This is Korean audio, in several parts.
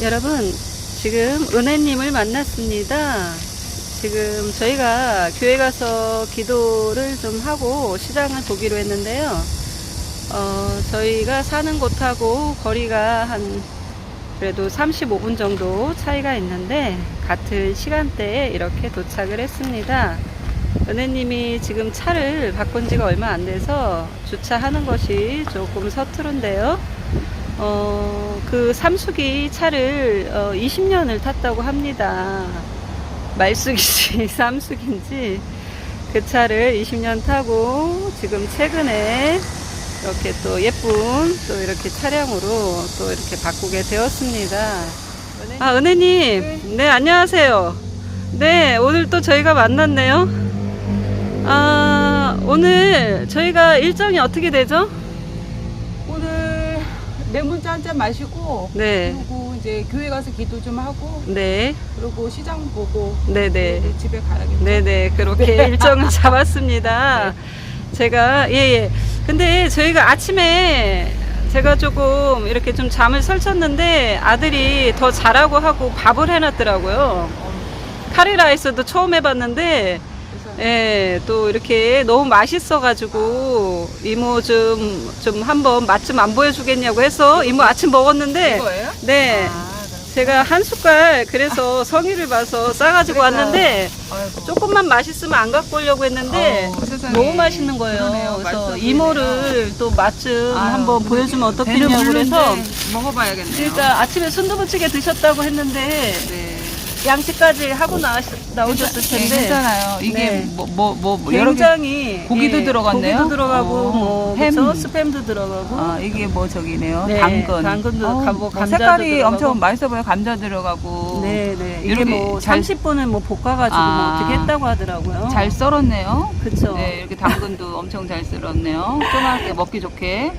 여러분, 지금 은혜님을 만났습니다. 지금 저희가 교회 가서 기도를 좀 하고 시장을 보기로 했는데요. 어, 저희가 사는 곳하고 거리가 한 그래도 35분 정도 차이가 있는데 같은 시간대에 이렇게 도착을 했습니다. 은혜님이 지금 차를 바꾼 지가 얼마 안 돼서 주차하는 것이 조금 서투른데요. 어, 그 삼숙이 차를 어, 20년을 탔다고 합니다. 말숙이지 삼숙인지 그 차를 20년 타고 지금 최근에 이렇게 또 예쁜 또 이렇게 차량으로 또 이렇게 바꾸게 되었습니다. 아 은혜님, 네 안녕하세요. 네 오늘 또 저희가 만났네요. 아 오늘 저희가 일정이 어떻게 되죠? 오늘 레몬차 한잔 마시고 네, 그리고 이제 교회 가서 기도 좀 하고 네, 그리고 시장 보고 네, 네. 그리고 집에 가야겠죠. 네네 그렇게 일정을 잡았습니다. 제가 예예. 근데 저희가 아침에 제가 조금 이렇게 좀 잠을 설쳤는데 아들이 더 자라고 하고 밥을 해놨더라고요. 카레라이스도 처음 해봤는데 예, 또 이렇게 너무 맛있어가지고 이모 좀, 좀 한번 맛 좀 안 보여주겠냐고 해서 이모 아침 먹었는데 이거예요? 네. 아, 그럼. 제가 한 숟갈 그래서 성의를 봐서 싸가지고 그러니까요. 왔는데 아이고. 조금만 맛있으면 안 갖고 오려고 했는데 세상에. 너무 맛있는 거예요. 그러네요. 그래서 이모를 또 맛 좀 아유, 한번 보여주면 배는 어떻겠냐고 그래서 부르는데 먹어봐야겠네요. 그러니까 아침에 순두부찌개 드셨다고 했는데 네. 양식까지 하고 나, 나오셨을 네, 텐데 괜찮아요. 이게 네. 뭐 뭐 뭐 여러 개. 굉장히 고기도 예, 들어갔네요? 고기도 들어가고 어, 뭐 햄. 그쵸? 스팸도 들어가고 아 이게 뭐 저기네요. 네, 당근. 당근도 어우, 가고 뭐 감자도 색깔이 들어가고. 엄청 맛있어 보여. 감자 들어가고. 네 네 이게 이렇게 뭐 잘- 30분을 뭐 볶아가지고 뭐 아. 어떻게 했다고 하더라고요. 잘 썰었네요. 그쵸. 네, 이렇게 당근도 엄청 잘 썰었네요. 조그맣게 먹기 좋게.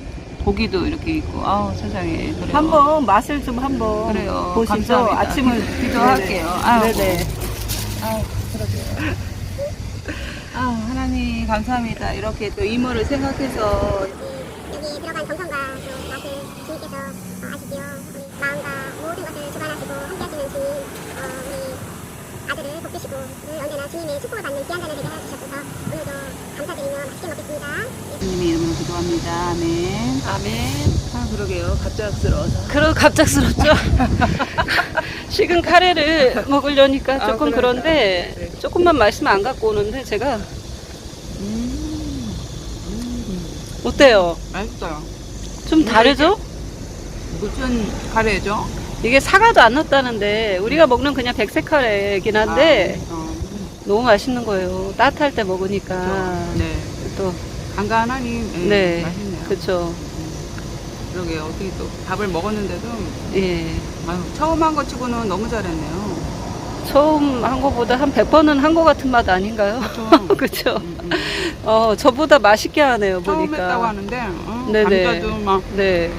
고기도 이렇게 있고. 아우, 세상에. 그래요. 한번 맛을 좀 한번 그래요. 보시죠. 감사합니다. 아침을 기도할게요. 아이고. 네네. 아우, 그러게요. 아우, 하나님 감사합니다. 이렇게 또 이모를 생각해서 여기 들어간 정성과 또 맛을 주님께서 어, 아시지요. 우리 마음과 모든 것을 주관하시고 함께하시는 주님, 어, 우리 아들을 복주시고 늘 언제나 주님의 축복을 받는 귀한 자녀 되게 해주셔서 오늘도 감사드리며 맛있게 먹겠습니다. 주님의 이름으로 기도합니다. 아멘. 아멘. 아, 그러게요. 갑작스러워서. 그럼 갑작스럽죠. 식은 카레를 먹으려니까 아, 조금 그러니까. 그런데 네. 조금만 마시면 안 갖고 오는데 제가 음, 어때요? 맛있어요. 좀 다르죠? 무슨 카레죠? 이게 사과도 안 넣었다는데 우리가 먹는 그냥 백색 카레긴 한데 아, 어, 너무 맛있는 거예요. 따뜻할 때 먹으니까 그렇죠. 네. 또 간간하니 네, 네. 맛있네요. 그쵸. 그러게요. 어떻게 또 밥을 먹었는데도 예. 아유, 처음 한 거 치고는 너무 잘했네요. 처음 한 거보다 한 100번은 한 거 같은 맛 아닌가요? 좀 그쵸. 음, 음. 어, 저보다 맛있게 하네요, 처음 보니까. 했다고 하는데 어, 네네. 감자도 막잘 네.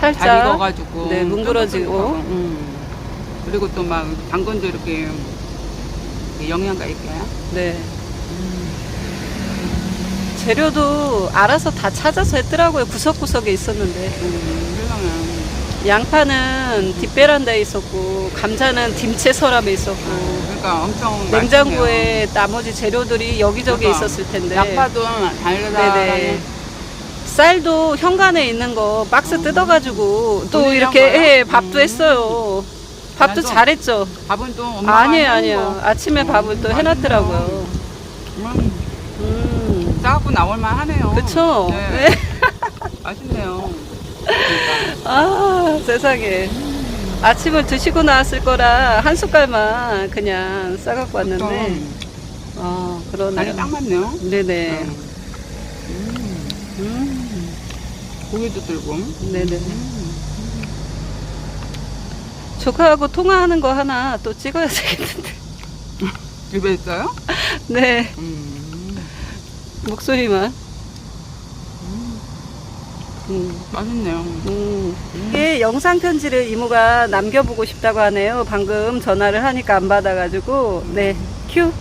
살짝. 익어가지고 네, 뭉그러지고. 음. 그리고 또 막 당근도 이렇게 영양가 있게 네. 재료도 알아서 다 찾아서 했더라고요. 구석구석에 있었는데. 음. 양파는 뒷베란다에 있었고, 감자는 딤채 서랍에 있었고, 그러니까 엄청 냉장고에 나머지 재료들이 여기저기 그러니까. 있었을 텐데. 맛있네요. 약파도 달달하게 네네. 쌀도 현관에 있는 거 박스 뜯어가지고 또 이렇게? 예, 밥도 음. 했어요. 밥도 잘했죠. 밥은 또 엄마가 아니에요, 아니에요. 거. 아침에 밥을 또 음, 해놨더라고요. 음, 음, 싸갖고 나올만 하네요. 그쵸? 네. 네. 맛있네요. 아, 세상에. 아침을 드시고 나왔을 거라 한 숟갈만 그냥 싸갖고 왔는데, 좀 아, 간이 딱 그러네요. 맞네요. 네네. 음, 음, 고기도 들고. 네네. 조카하고 통화하는 거 하나 또 찍어야 되겠는데. 집에 있어요? 네, 음, 목소리만. 음, 맛있네요. 음. 이게 영상 편지를 이모가 남겨보고 싶다고 하네요. 방금 전화를 하니까 안 받아가지고. 네, 큐.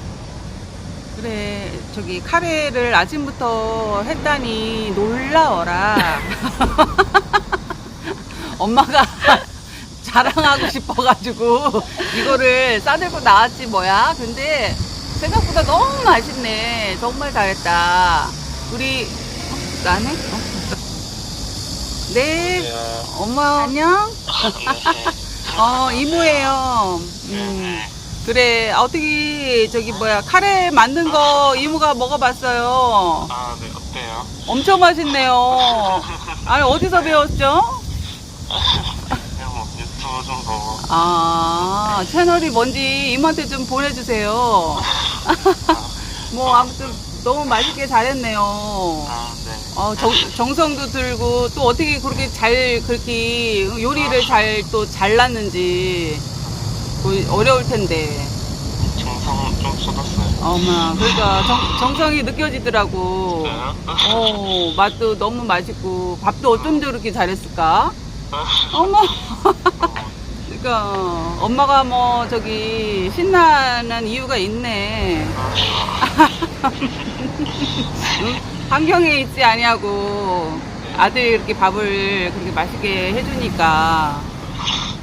그래, 저기 카레를 아침부터 했다니 놀라워라. 엄마가 자랑하고 싶어가지고 이거를 싸들고 나왔지 뭐야. 근데 생각보다 너무 맛있네. 정말 잘했다. 우리 어, 나네? 어? 네, 엄마 안녕. 어 이모예요. 음, 그래 어떻게 저기 뭐야 카레 만든 거 이모가 먹어봤어요. 아, 네, 어때요? 엄청 맛있네요. 아니 어디서 배웠죠? 좀 보고. 아 채널이 뭔지 이모한테 좀 보내주세요. 뭐 아무튼 너무 맛있게 잘했네요. 아, 네. 어, 정, 정성도 들고 또 어떻게 그렇게 잘 그렇게 요리를 잘 또 잘났는지 그 어려울 텐데. 정성 좀 쏟았어요. 어머 그러니까 정, 정성이 느껴지더라고. 진짜요? 어 맛도 너무 맛있고 밥도 어쩜 저렇게 잘했을까? 어머. 그러니까 엄마가 뭐 저기 신나는 이유가 있네. 응? 환경에 있지 아니하고 아들이 이렇게 밥을 그렇게 맛있게 해주니까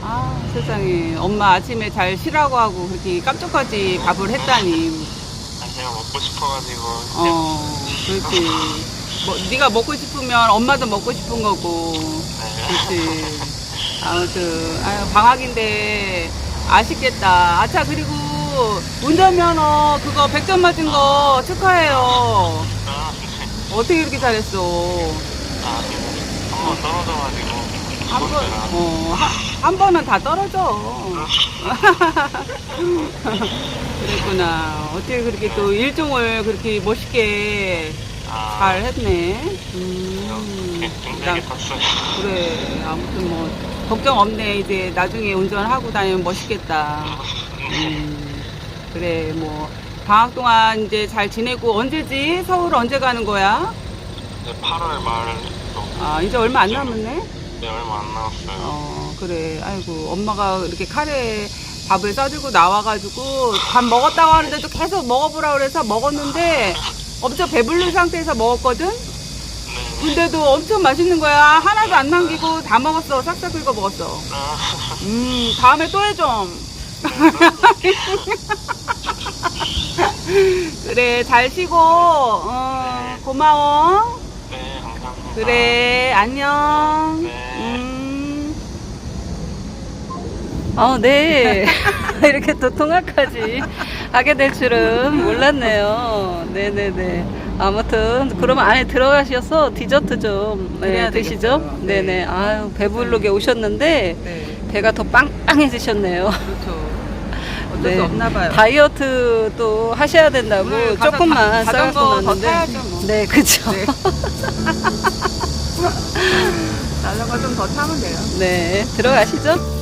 아 세상에 엄마 아침에 잘 쉬라고 하고 그렇게 깜짝까지 밥을 했다니 아, 제가 먹고 싶어가지고. 어 그렇지 뭐 네가 먹고 싶으면 엄마도 먹고 싶은 거고 네. 그렇지 아무튼 아유 방학인데 아쉽겠다 아차 그리고 운전면허 그거 100점 맞은 거 축하해요 아, 네. 어떻게 이렇게 잘했어 아, 네. 한번 떨어져가지고. 한 번. 어, 한, 한 번은 다 떨어져. 그랬구나. 어떻게 그렇게 또 일종을 그렇게 멋있게 아, 잘 했네. 음, 나- 힘들게 탔어요. 그래. 아무튼 뭐, 걱정 없네. 이제 나중에 운전하고 다니면 멋있겠다. 음, 그래. 뭐, 방학 동안 이제 잘 지내고 언제지? 서울 언제 가는 거야? 이제 8월 말, 또, 아, 이제 얼마 안 남았네? 네, 얼마 안 남았어요. 어, 그래. 아이고, 엄마가 이렇게 카레 밥을 싸들고 나와가지고 밥 먹었다고 하는데도 계속 먹어보라 그래서 먹었는데 엄청 배부른 상태에서 먹었거든? 네. 근데도 엄청 맛있는 거야. 하나도 안 남기고 다 먹었어. 싹싹 긁어 먹었어. 아, 음, 다음에 또해 좀. 그래, 잘 쉬고, 어, 고마워. 네, 감사합니다. 그래, 안녕. 네. 음. 어, 네. 이렇게 또 통화까지 하게 될 줄은 몰랐네요. 네네네. 아무튼, 그러면 안에 들어가셔서 디저트 좀 네, 그래야 드시죠? 되겠어요. 네. 네네. 아유, 배부르게 오셨는데, 네, 배가 더 빵빵해지셨네요. 그렇죠. 어쩔 네. 수 없나 봐요. 다이어트 또 하셔야 된다고 오늘 가서 조금만 자- 자전거 싸갖고 더 왔는데. 타야죠, 뭐. 네, 그쵸. 네. 자전거 좀 더 타면 돼요. 네, 들어가시죠.